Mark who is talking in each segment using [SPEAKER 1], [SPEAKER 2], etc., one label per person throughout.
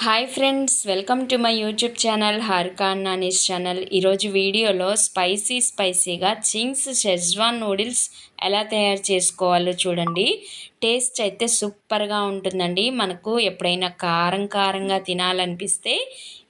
[SPEAKER 1] Hi friends welcome to my YouTube channel Harika Nani's channel. ఈరోజు వీడియోలో spicy స్పైసీగా Ching's schezwan noodles ఎలా తయారు చేసుకోవాలో చూడండి. టేస్ట్ అయితే సూపర్గా ఉంటుందండి. మనకు ఎప్పుడైనా కారం కారంగా తినాలనిపిస్తే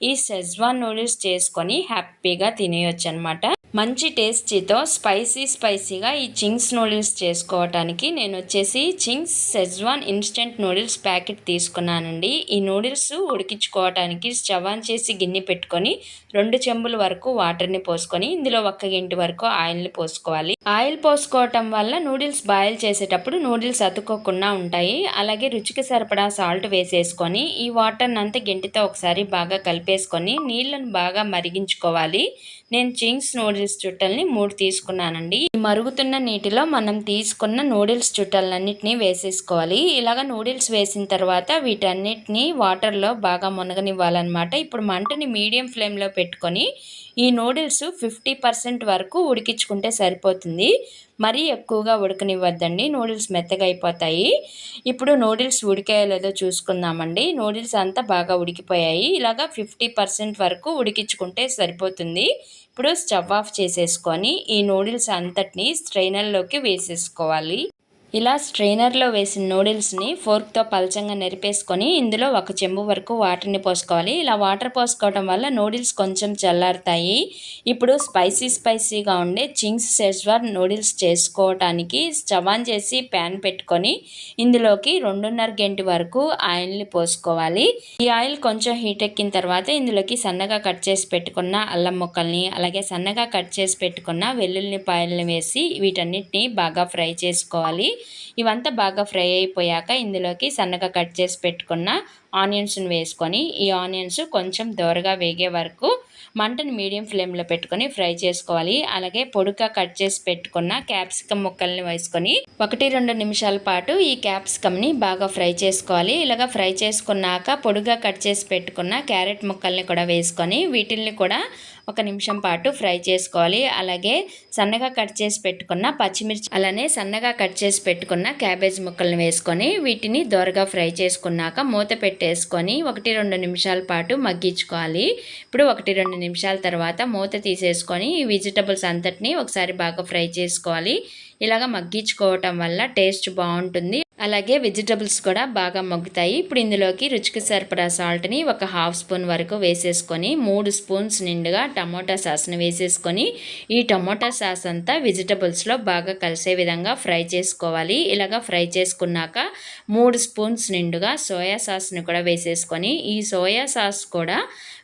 [SPEAKER 1] ఈ షెజ్వాన్ నూడిల్స్ చేసుకొని హ్యాపీగా తినేయొచ్చు అనమాట మంచి టేస్టీతో స్పైసీ స్పైసీగా ఈ చింగ్స్ నూడిల్స్ చేసుకోవటానికి నేను వచ్చేసి Ching's Schezwan instant noodles packet తీసుకున్నానండి. ఈ నూడిల్స్ ఉడికించుకోవటానికి స్టవ్ చేసి గిన్నె పెట్టుకొని రెండు చెంబుల వరకు వాటర్ని పోసుకొని ఇందులో ఒక్క గింటి వరకు ఆయిల్ని పోసుకోవాలి. ఆయిల్ పోసుకోవటం వల్ల నూడిల్స్ బాయిల్ చేసేటప్పుడు నూడిల్స్ అతుక్కోకుండా ఉంటాయి. అలాగే రుచికి సరిపడా సాల్ట్ వేసేసుకొని ఈ వాటర్ని అంతా గింటితో ఒకసారి బాగా కలిపేసుకొని నీళ్ళను బాగా మరిగించుకోవాలి. నేను చింగ్స్ నూడిల్స్ చుట్టల్ని మూడు తీసుకున్నానండి. మరుగుతున్న నీటిలో మనం తీసుకున్న నూడిల్స్ చుట్టలన్నిటిని వేసేసుకోవాలి. ఇలాగ నూడిల్స్ వేసిన తర్వాత వీటన్నిటిని వాటర్లో బాగా మునగనివ్వాలన్నమాట. ఇప్పుడు మంటని మీడియం ఫ్లేమ్లో పెట్టుకొని ఈ నూడిల్స్ ఫిఫ్టీ పర్సెంట్ వరకు ఉడికించుకుంటే సరిపోతుంది. మరీ ఎక్కువగా ఉడకనివ్వద్దండి. నూడిల్స్ మెత్తగా అయిపోతాయి. ఇప్పుడు నూడిల్స్ ఉడికాయో లేదో చూసుకుందామండి. నూడిల్స్ అంతా బాగా ఉడికిపోయాయి. ఇలాగా ఫిఫ్టీ పర్సెంట్ వరకు ఉడికించుకుంటే సరిపోతుంది. ఇప్పుడు స్టవ్ ఆఫ్ చేసేసుకొని ఈ నూడిల్స్ అంతటిని స్ట్రైనర్లోకి వేసేసుకోవాలి. ఇలా స్ట్రైనర్లో వేసిన నూడిల్స్ని ఫోర్క్తో పలచంగా నెరిపేసుకొని ఇందులో ఒక చెంబు వరకు వాటర్ని పోసుకోవాలి. ఇలా వాటర్ పోసుకోవడం వల్ల నూడిల్స్ కొంచెం చల్లారుతాయి. ఇప్పుడు స్పైసీ స్పైసీగా ఉండే చింగ్స్ సెజ్వార్ నూడిల్స్ చేసుకోవటానికి స్టవాన్ చేసి ప్యాన్ పెట్టుకొని ఇందులోకి రెండున్నర గంట వరకు ఆయిల్ని పోసుకోవాలి. ఈ ఆయిల్ కొంచెం హీట్ ఎక్కిన తర్వాత ఇందులోకి సన్నగా కట్ చేసి పెట్టుకున్న అల్లం ముక్కల్ని అలాగే సన్నగా కట్ చేసి పెట్టుకున్న వెల్లుల్లి పాయల్ని వేసి వీటన్నిటిని బాగా ఫ్రై చేసుకోవాలి. ఇవంతా బాగా ఫ్రై అయిపోయాక ఇందులోకి సన్నగా కట్ చేసి పెట్టుకున్న ఆనియన్స్ని వేసుకొని ఈ ఆనియన్స్ కొంచెం దోరగా వేగే వరకు మంటను మీడియం ఫ్లేమ్లో పెట్టుకొని ఫ్రై చేసుకోవాలి. అలాగే పొడుగా కట్ చేసి పెట్టుకున్న క్యాప్సికమ్ ముక్కల్ని వేసుకొని ఒకటి రెండు నిమిషాల పాటు ఈ క్యాప్సికమ్ని బాగా ఫ్రై చేసుకోవాలి. ఇలాగ ఫ్రై చేసుకున్నాక పొడుగా కట్ చేసి పెట్టుకున్న క్యారెట్ ముక్కల్ని కూడా వేసుకొని వీటిల్ని కూడా ఒక నిమిషం పాటు ఫ్రై చేసుకోవాలి. అలాగే సన్నగా కట్ చేసి పెట్టుకున్న పచ్చిమిర్చి అలానే సన్నగా కట్ చేసి పెట్టుకున్న క్యాబేజ్ ముక్కల్ని వేసుకొని వీటిని దోరగా ఫ్రై చేసుకున్నాక మూత వేసుకొని ఒకటి రెండు నిమిషాల పాటు మగ్గించుకోవాలి. ఇప్పుడు ఒకటి రెండు నిమిషాల తర్వాత మూత తీసేసుకొని ఈ వెజిటబుల్స్ అంతటిని ఒకసారి బాగా ఫ్రై చేసుకోవాలి. ఇలాగ మగ్గించుకోవటం వల్ల టేస్ట్ బాగుంటుంది. అలాగే వెజిటబుల్స్ కూడా బాగా మగ్గుతాయి. ఇప్పుడు ఇందులోకి రుచికి సరిపడా సాల్ట్ని ఒక హాఫ్ స్పూన్ వరకు వేసేసుకొని మూడు స్పూన్స్ నిండుగా టమోటా సాస్ని వేసేసుకొని ఈ టమోటా సాస్ అంతా వెజిటబుల్స్లో బాగా కలిసే విధంగా ఫ్రై చేసుకోవాలి. ఇలాగా ఫ్రై చేసుకున్నాక మూడు స్పూన్స్ నిండుగా సోయా సాస్ని కూడా వేసేసుకొని ఈ సోయా సాస్ కూడా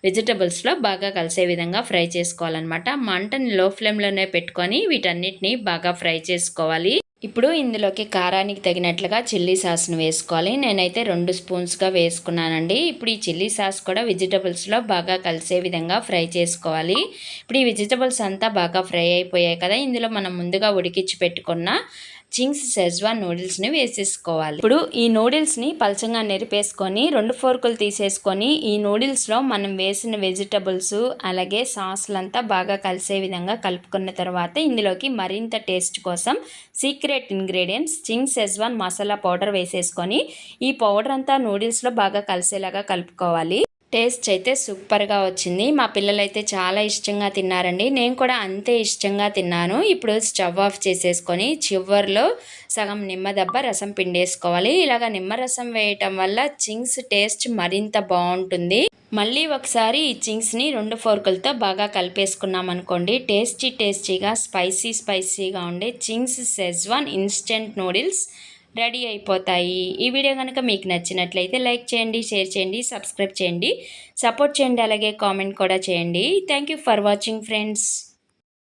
[SPEAKER 1] వెజిటబుల్స్లో బాగా కలిసే విధంగా ఫ్రై చేసుకోవాలన్నమాట. మంటని లో ఫ్లేమ్లోనే పెట్టుకొని వీటన్నిటిని బాగా ఫ్రై చేసుకోవాలి. ఇప్పుడు ఇందులోకి కారానికి తగినట్లుగా చిల్లీ సాస్ను వేసుకోవాలి. నేనైతే రెండు స్పూన్స్గా వేసుకున్నానండి. ఇప్పుడు ఈ చిల్లీ సాస్ కూడా వెజిటబుల్స్లో బాగా కలిసే విధంగా ఫ్రై చేసుకోవాలి. ఇప్పుడు ఈ వెజిటబుల్స్ అంతా బాగా ఫ్రై అయిపోయాయి కదా. ఇందులో మనం ముందుగా ఉడికించి పెట్టుకున్న చింగ్స్ సెజ్వాన్ నూడిల్స్ని వేసేసుకోవాలి. ఇప్పుడు ఈ నూడిల్స్ని పలచంగా నెరిపేసుకొని రెండు ఫోర్కులు తీసేసుకొని ఈ నూడిల్స్లో మనం వేసిన వెజిటబుల్స్ అలాగే సాస్లంతా బాగా కలిసే విధంగా కలుపుకున్న తర్వాత ఇందులోకి మరింత టేస్ట్ కోసం secret ingredients Ching's Schezwan masala powder వేసేసుకొని ఈ పౌడర్ అంతా నూడిల్స్లో బాగా కలిసేలాగా కలుపుకోవాలి. టేస్ట్ అయితే సూపర్గా వచ్చింది. మా పిల్లలైతే చాలా ఇష్టంగా తిన్నారండి. నేను కూడా అంతే ఇష్టంగా తిన్నాను. ఇప్పుడు స్టవ్ ఆఫ్ చేసేసుకొని చివర్లో సగం నిమ్మదబ్బ రసం పిండేసుకోవాలి. ఇలాగ నిమ్మరసం వేయటం వల్ల చింగ్స్ టేస్ట్ మరింత బాగుంటుంది. మళ్ళీ ఒకసారి ఈ చింగ్స్ని రెండు ఫోర్కులతో బాగా కలిపేసుకున్నాం అనుకోండి. టేస్టీ టేస్టీగా స్పైసీ స్పైసీగా ఉండే Ching's Schezwan instant noodles ready అయిపోతాయి. ఈ వీడియో కనుక మీకు నచ్చినట్లయితే లైక్ చేయండి షేర్ చేయండి సబ్స్క్రైబ్ చేయండి సపోర్ట్ చేయండి అలాగే కామెంట్ కూడా చేయండి. Thank for watching friends.